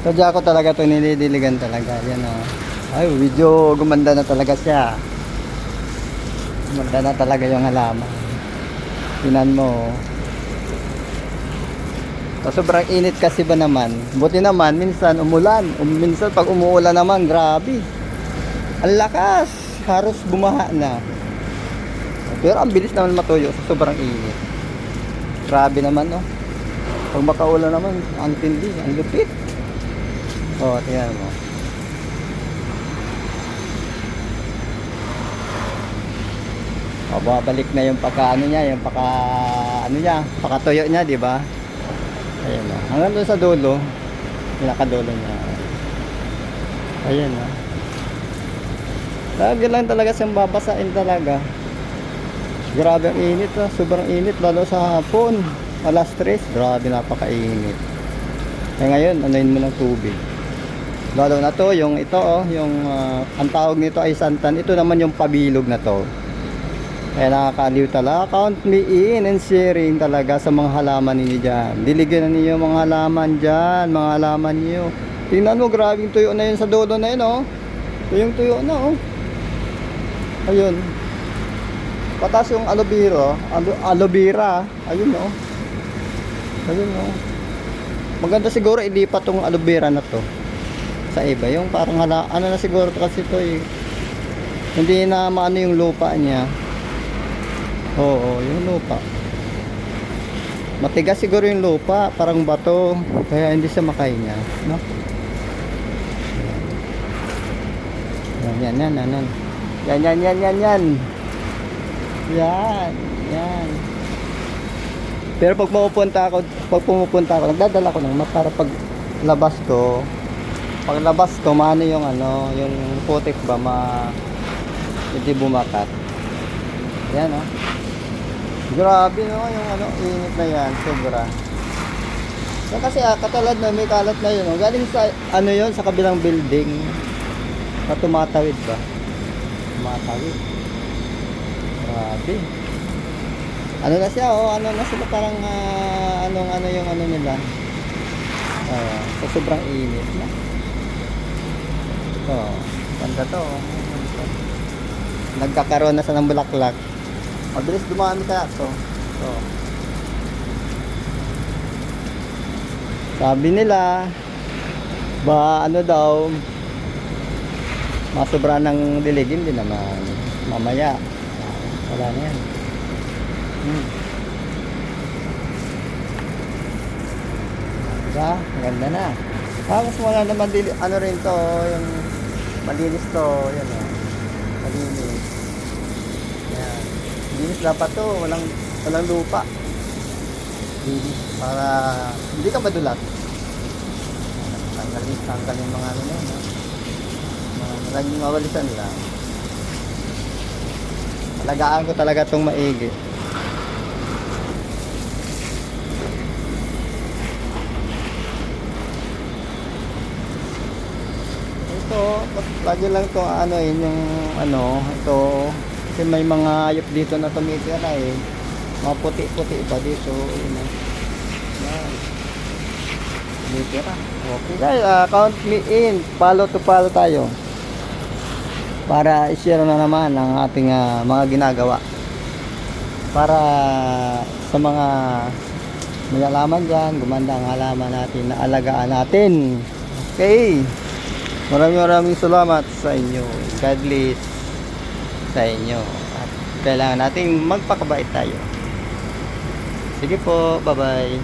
Sadya ko talaga ito nilidiligan talaga. Yan o. Ay, medyo gumanda na talaga siya. Gumanda na talaga yung halaman. Tinan mo. oh. So, sobrang init kasi ba naman? Buti naman, minsan umulan. Um, minsan pag umuulan naman, grabe. Ang lakas. Haros bumaha na. Pero ang bilis naman matuyo sa sobrang init. Grabe naman, no? Pag makaulan naman, ang tindi, ang lupit. Oo, oh, tingnan mo. O, babalik na yung pagka ano niya, yung pagka ano niya, pakatuyo niya, di ba? Ayan na. Hanggang doon sa dulo, pinakadulo niya. Ayan na. Lagi lang talaga siyang babasain talaga. Grabe ang init ah. Sobrang init lalo sa hapon. Alas 3. Grabe napakainit. Kaya ngayon, anuin mo ng tubig. Lalo na to, yung ito oh, yung ah, ang tawag nito ay santan. Ito naman yung pabilog na to. Kaya nakakaliw talaga. Count me in and sharing talaga sa mga halaman ninyo dyan. Diligyan ninyo mga halaman dyan, mga halaman niyo. Tingnan mo, grabe yung tuyo na yun sa dulo na yun, oh. Ito yung tuyo na, oh. Ayun. Patas yung aloe vera, alo, aloe vera. Ayun, oh. Ayun, oh. Maganda siguro ilipat tong aloe vera na to sa iba. Yung parang hala, ano na siguro kasi to eh. Hindi na maano yung lupa niya. Oo, yung lupa. Matigas siguro yung lupa, parang bato, kaya hindi siya makahinga, no? Yan, yan, yan, yan, yan. Yan, yan, yan, yan, yan. Yan. Pero pag pumupunta ako, pag pumupunta ako, nagdadala ko ng para pag labas ko, pag labas ko, maano yung ano, yung putik ba, ma, hindi bumakat. Yan, oh. Grabe no, yung ano, init na yan, sobra. Yan kasi ah, katalad na may kalat na yun, oh. galing sa, ano yun, sa kabilang building, na tumatawid ba? Tumatawid. Grabe. Ano na siya, oh, ano na sila parang, ah, anong, ano yung ano nila. Ah, so sobrang init na. Ito, ganda to. oh. Nagkakaroon na sa ng bulaklak. Mabilis dumami kaya to. So. Sabi nila, ba ano daw, masobra ng dilig, hindi naman. Mamaya, wala na yan. Hmm. Diba? Maganda na. Tapos wala naman dili, ano rin to, yung malinis to, yan o. Malinis. Yan. Linis dapat to, walang, walang lupa. Linis. Para hindi ka madulas. Tanggalin, tanggalin mga ano na yun. Laging mawalisan lang. Alagaan ko talaga itong maigi. Ito, lagi lang to ano yun yung ano, ito kasi may mga hayop dito na tumitira eh. Mga puti-puti pa dito, yun eh. Yan. Tumitira. Okay. Guys, ah, count me in. Follow to follow tayo. Para i-share na naman ang ating ah, mga ginagawa. Para sa mga may halaman dyan, gumanda ang halaman natin na alagaan natin. Okay. Maraming maraming salamat sa inyo. God bless sa inyo. At kailangan nating magpakabait tayo. Sige po, bye-bye.